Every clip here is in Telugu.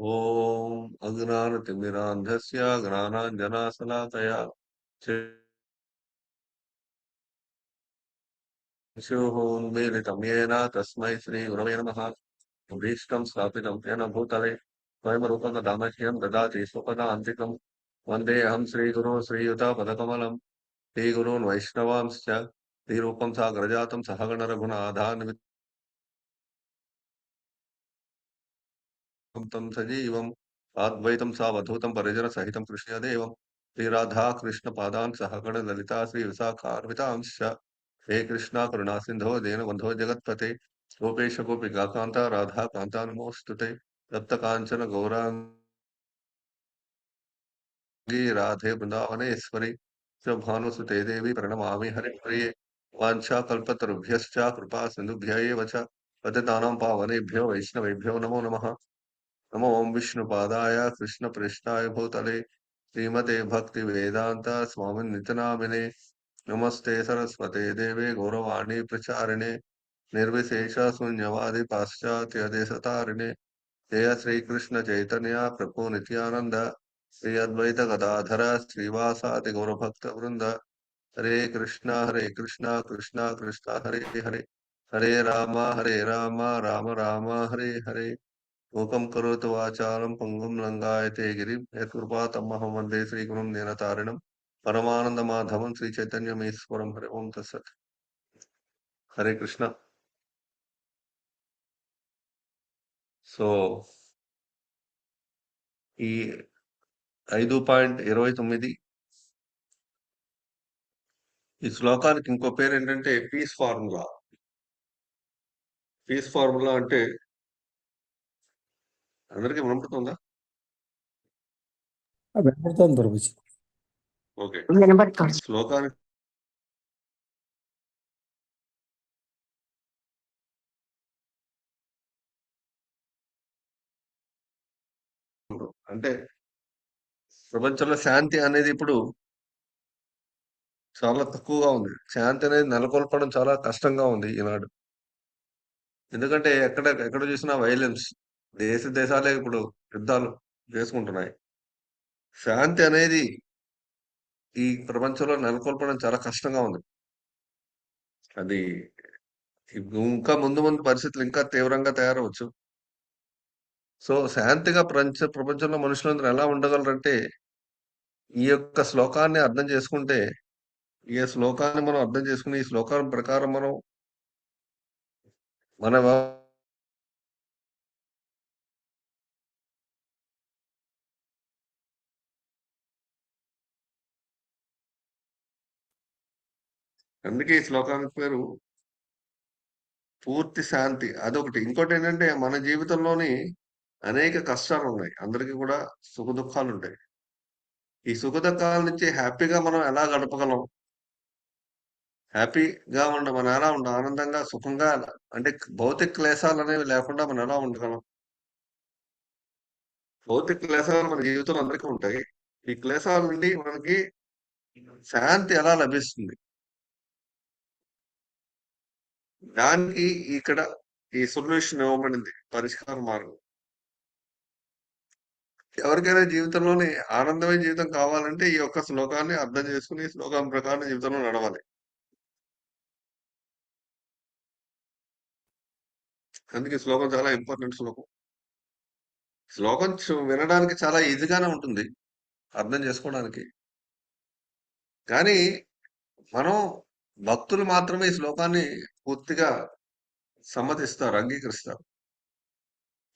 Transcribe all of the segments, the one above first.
ॐ अज्ञानतिमिरान्धस्य ज्ञानाञ्जनाशलाकया चक्षुः येन तस्मै श्रीगुरवे नमः भीष्टं स्थापितं येन भूतले स्वयं ददामह्यं ददाति स्वपदान्तिकं वन्देऽहं श्रीगुरो श्रीयुतापदकमलं श्रीगुरून् वैष्णवांश्च श्रीरूपं साग्रजातं सहगणरघुनाथान्वितं तं सजीवम् अद्वैतं सावधूतं परिजनसहितं कृष्णदेवं। श्रीराधाकृष्णपादान् सहगण ललिता श्रीविशाखान्वितांश्च हे कृष्णा करुणा सिंधो दीनबंधो जगत्पते। गोपेश गोपिका कांता राधा कांता नमोस्तुते तप्त कांचन गौरांगी राधे वृंदावनेश्वरी भानुसुते देवी प्रणमामि हरिप्रिये। वाञ्छाकल्पतरुभ्यश्च कृपा सिन्धुभ्य एव च। पतितानां पावनेभ्यो वैष्णवेभ्यो नमो नमः। నమో ఓం విష్ణు పాదాయ కృష్ణ ప్రశ్నాయ భూతలే శ్రీమతే భక్తి వేదాంత స్వామి నితనామినే నమస్తే సరస్వతే దేవే గౌరవాణి ప్రచారిణే నిర్విశేష శూన్యవాది పాశ్చాత్య దేశతారిణే జయ శ్రీకృష్ణ చైతన్య ప్రభు నిత్యానంద శ్రీ అద్వైత గదాధర శ్రీవాసాది గౌరభక్త వృంద హరే కృష్ణ హరే కృష్ణ కృష్ణ కృష్ణ హరే హరే హరే రామ హరే రామ రామ రామ హరే హరే లోకం కరోతు వాచాలం పొంగం లంగాయతే గిరి యత్కృపా తమ్మహం వందే శ్రీగురుం దీనతారిణం పరమానంద మాధవం శ్రీ చైతన్య ఈశ్వరం హరి ఓం తస్సత్ హరే కృష్ణ. సో ఈ ఐదు పాయింట్ ఇరవై తొమ్మిది ఈ శ్లోకానికి ఇంకో పేరు ఏంటంటే పీస్ ఫార్ములా. పీస్ ఫార్ములా అంటే అందరికీ వినపడుతుందా? వినపడుతుంది ప్రభుజీ ఓకే. శ్లోకానికి అంటే ప్రపంచంలో శాంతి అనేది ఇప్పుడు చాలా తక్కువగా ఉంది. శాంతి అనేది నెలకొల్పడం చాలా కష్టంగా ఉంది ఈనాడు. ఎందుకంటే ఎక్కడ ఎక్కడ చూసినా వైలెన్స్. దేశ దేశాలే ఇప్పుడు యుద్ధాలు చేసుకుంటున్నాయి. శాంతి అనేది ఈ ప్రపంచంలో నెలకొల్పడం చాలా కష్టంగా ఉంది. అది ఇంకా ముందు ముందు పరిస్థితులు ఇంకా తీవ్రంగా తయారవచ్చు. సో శాంతిగా ప్రపంచ ప్రపంచంలో మనుషులందరూ ఎలా ఉండగలరంటే ఈ యొక్క శ్లోకాన్ని అర్థం చేసుకుంటే ఈ శ్లోకాన్ని మనం అర్థం చేసుకుని ఈ శ్లోకం ప్రకారం మనం మన అందుకే ఈ శ్లోకానికి పేరు పూర్తి శాంతి. అదొకటి. ఇంకోటి ఏంటంటే మన జీవితంలోని అనేక కష్టాలు ఉన్నాయి. అందరికీ కూడా సుఖ దుఃఖాలు ఉంటాయి ఈ సుఖ దుఃఖాల నుంచి హ్యాపీగా మనం ఎలా గడపగలం? హ్యాపీగా ఉండ మనం ఎలా ఉండ ఆనందంగా సుఖంగా అంటే భౌతిక క్లేశాలు అనేవి లేకుండా మనం ఎలా ఉండగలం? భౌతిక క్లేశాలు మన జీవితంలో అందరికీ ఉంటాయి. ఈ క్లేశాల నుండి మనకి శాంతి ఎలా లభిస్తుంది? దానికి ఇక్కడ ఈ సొల్యూషన్ ఇవ్వబడింది పరిష్కార మార్గం. ఎవరికైనా జీవితంలోని ఆనందమైన జీవితం కావాలంటే ఈ యొక్క శ్లోకాన్ని అర్థం చేసుకుని ఈ శ్లోకం ప్రకారం జీవితంలో నడవాలి. అందుకే శ్లోకం చాలా ఇంపార్టెంట్ శ్లోకం. శ్లోకం వినడానికి చాలా ఈజీగానే ఉంటుంది అర్థం చేసుకోవడానికి. కానీ మనం భక్తులు మాత్రమే ఈ శ్లోకాన్ని పూర్తిగా సమ్మతిస్తారు అంగీకరిస్తారు.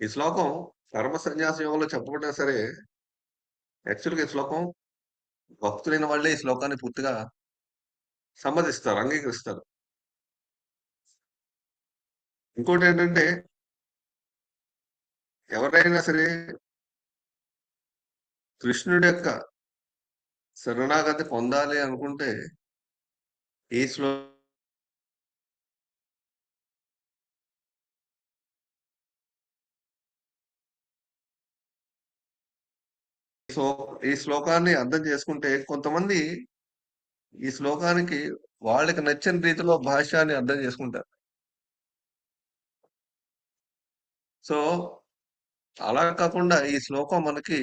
ఈ శ్లోకం కర్మ సన్యాస యోగంలో చెప్పబడినా సరే యాక్చువల్గా ఈ శ్లోకం భక్తులైన వాళ్ళే ఈ శ్లోకాన్ని పూర్తిగా సమ్మతిస్తారు అంగీకరిస్తారు. ఇంకోటి ఏంటంటే ఎవరైనా సరే కృష్ణుడి యొక్క శరణాగతి పొందాలి అనుకుంటే ఈ శ్లో సో ఈ శ్లోకాన్ని అర్థం చేసుకుంటే కొంతమంది ఈ శ్లోకానికి వాళ్ళకి నచ్చిన రీతిలో భాష్యాన్ని అర్థం చేసుకుంటారు సో అలా కాకుండా ఈ శ్లోకం మనకి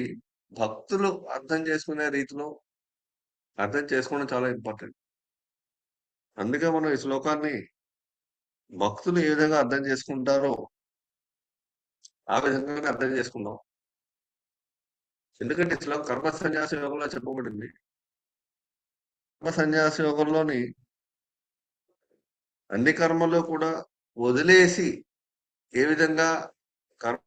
భక్తులు అర్థం చేసుకునే రీతిలో అర్థం చేసుకోవడం చాలా ఇంపార్టెంట్. అందుకే మనం ఈ శ్లోకాన్ని భక్తులు ఏ విధంగా అర్థం చేసుకుంటారో ఆ విధంగానే అర్థం చేసుకున్నాం. ఎందుకంటే ఇట్లా కర్మ సన్యాస యోగంలో చెప్పబడింది. కర్మ సన్యాస యోగంలోని అన్ని కర్మలు కూడా వదిలేసి ఏ విధంగా కర్మ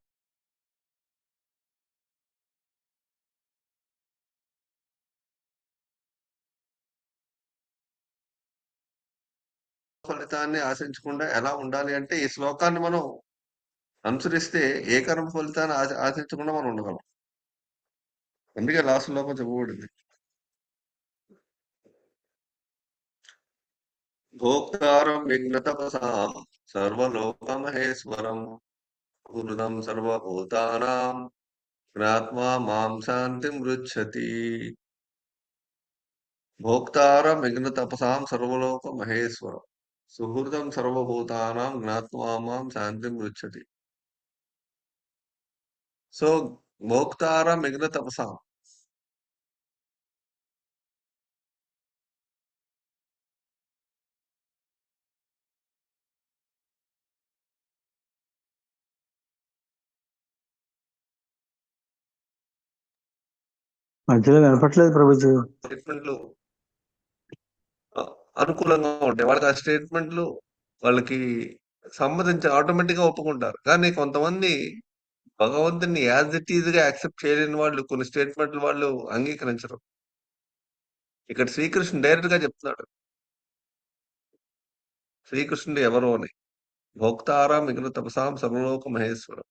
ఫలితాన్ని ఆశించకుండా ఎలా ఉండాలి అంటే ఈ శ్లోకాన్ని మనం అనుసరిస్తే ఏ కర్మ ఫలితాన్ని ఆశించకుండా మనం ఉండగలం. అందుకే లాస్ట్ లోపల చెప్పబడింది. భోక్తారం విఘ్నతపసాం సర్వలోకమహేశ్వరం పూర్ణం సర్వభూతానాం జ్ఞాత్మా మాం శాంతిం మృచ్చతి భోక్తారం విఘ్నతపసాం సర్వలోక మహేశ్వరం సుహృదం సర్వభూతానాం జ్ఞాత్వా మాం శాంతిం మృచ్చతి సో భోక్తారం విఘ్న తపసాం మధ్యలో వినపట్లేదు ప్రభుజీ. స్టేట్మెంట్లు. అనుకూలంగా ఉంటాయి. వాళ్ళకి ఆ స్టేట్మెంట్లు వాళ్ళకి సంబంధించి ఆటోమేటిక్గా ఒప్పుకుంటారు. కానీ కొంతమంది భగవంతుని యాజ్ ఇట్ ఈజ్గా యాక్సెప్ట్ చేయలేని వాళ్ళు కొన్ని స్టేట్మెంట్లు వాళ్ళు అంగీకరించరు. ఇక్కడ శ్రీకృష్ణుడు డైరెక్ట్గా చెప్తున్నాడు. శ్రీకృష్ణుడు ఎవరు అని. భోక్తారా మిగిలిన తపసాం సర్వలోక మహేశ్వరం.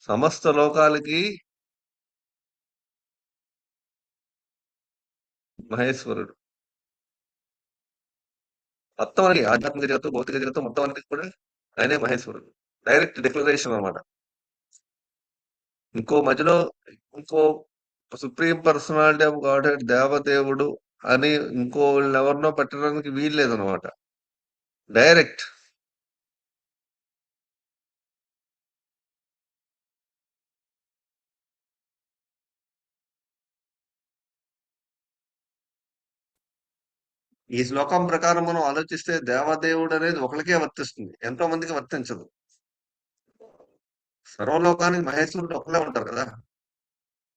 సమస్త లోకాలకి మహేశ్వరుడు. మొత్తం అన్ని ఆధ్యాత్మిక జగత్తు భౌతిక జగత్తు మొత్తం అనేది కూడా ఆయనే మహేశ్వరుడు. డైరెక్ట్ డిక్లరేషన్ అనమాట ఇంకో మధ్యలో ఇంకో సుప్రీం పర్సనాలిటీ ఆఫ్ గాడ్ దేవదేవుడు అని ఇంకో ఎవరినో పెట్టడానికి వీల్లేదనమాట డైరెక్ట్ ఈ శ్లోకం ప్రకారం మనం ఆలోచిస్తే దేవదేవుడు అనేది ఒకరికే వర్తిస్తుంది. ఎంతో మందికి వర్తించదు. సర్వలోకానికి మహేశ్వరుడు ఒకరే ఉంటారు కదా.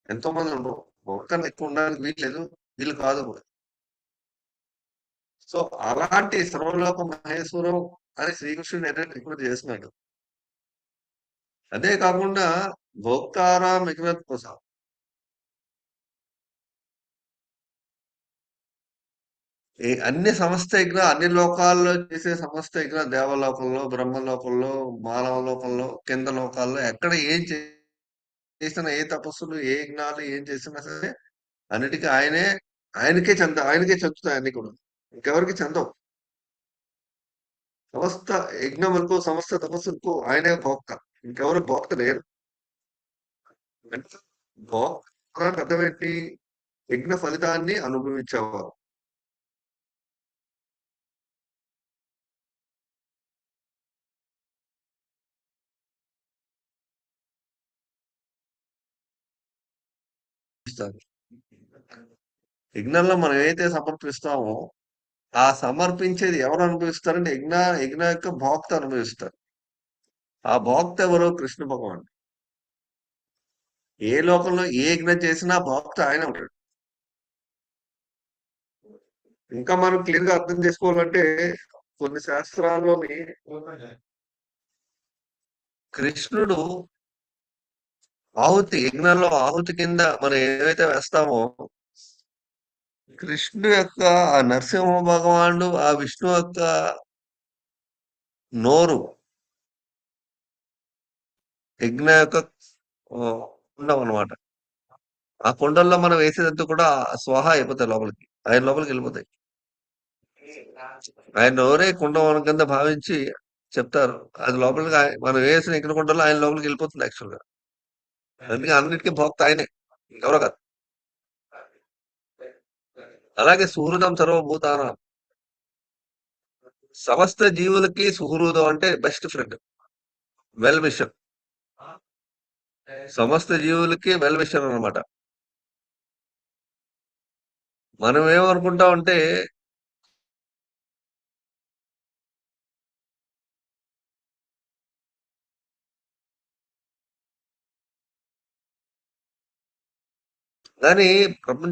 ఎంతో మంది ఉండరు. ఒకరికన్నా ఎక్కువ ఉండడానికి వీలు లేదు వీళ్ళు కాదు కూడా. సో అలాంటి సర్వలోక మహేశ్వరం అని శ్రీకృష్ణుడు ఏంటంటే రిక్వెస్ట్ చేసినాడు. అదే కాకుండా భోక్తారా మిగిలిన కోసం అన్ని సమస్త యజ్ఞ అన్ని లోకాల్లో చేసే సమస్త యజ్ఞ దేవలోకంలో బ్రహ్మలోకంలో మానవ లోకంలో కింద లోకాల్లో ఎక్కడ ఏం చేసిన చేసినా ఏ తపస్సులు ఏ యజ్ఞాలు ఏం చేసినా సరే అన్నిటికీ ఆయనే ఆయనకే చెంద ఆయనకే చెందుతాయి అన్ని కూడా. ఇంకెవరికి చెందవు. సమస్త యజ్ఞములకు సమస్త తపస్సులకు ఆయనే భోక్త. ఇంకెవరు భోక్త లేరు. భోక్త అర్థం ఏంటి యజ్ఞ ఫలితాన్ని అనుభవించేవారు. ఇస్తారు. యజ్ఞంలో మనం ఏదైతే సమర్పిస్తామో ఆ సమర్పించేది ఎవరు అనుభవిస్తారంటే యజ్ఞ యజ్ఞ యొక్క భోక్త అనుభవిస్తారు. ఆ భోక్త ఎవరో? కృష్ణ భగవాన్. ఏ లోకంలో ఏ యజ్ఞం చేసినా భోక్త ఆయన ఉంటాడు. ఇంకా మనం క్లియర్గా అర్థం చేసుకోవాలంటే కొన్ని శాస్త్రాల్లోని కృష్ణుడు ఆహుతి యజ్ఞంలో ఆహుతి కింద మనం ఏదైతే వేస్తామో కృష్ణుడు యొక్క ఆ నరసింహ భగవానుడు ఆ విష్ణు యొక్క నోరు యజ్ఞ యొక్క కుండం అనమాట ఆ కుండంలో మనం వేసేదంతా కూడా స్వాహ అయిపోతాయి లోపలికి. ఆయన లోపలికి వెళ్ళిపోతాయి. ఆయన నోరే కుండం కింద భావించి చెప్తారు. అది లోపలికి మనం వేసిన యజ్ఞ కుండంలో ఆయన లోపలికి వెళ్ళిపోతుంది యాక్చువల్గా. అందుకే అన్నిటికీ భోక్త ఆయనే. ఇంకెవరో కాదు అలాగే సుహృదం సర్వభూతానం. సమస్త జీవులకి సుహృదం అంటే బెస్ట్ ఫ్రెండ్ వెల్ విషన్ సమస్త జీవులకి వెల్ విషన్ అనమాట. మనం ఏమనుకుంటామంటే కానీ ప్రపంచ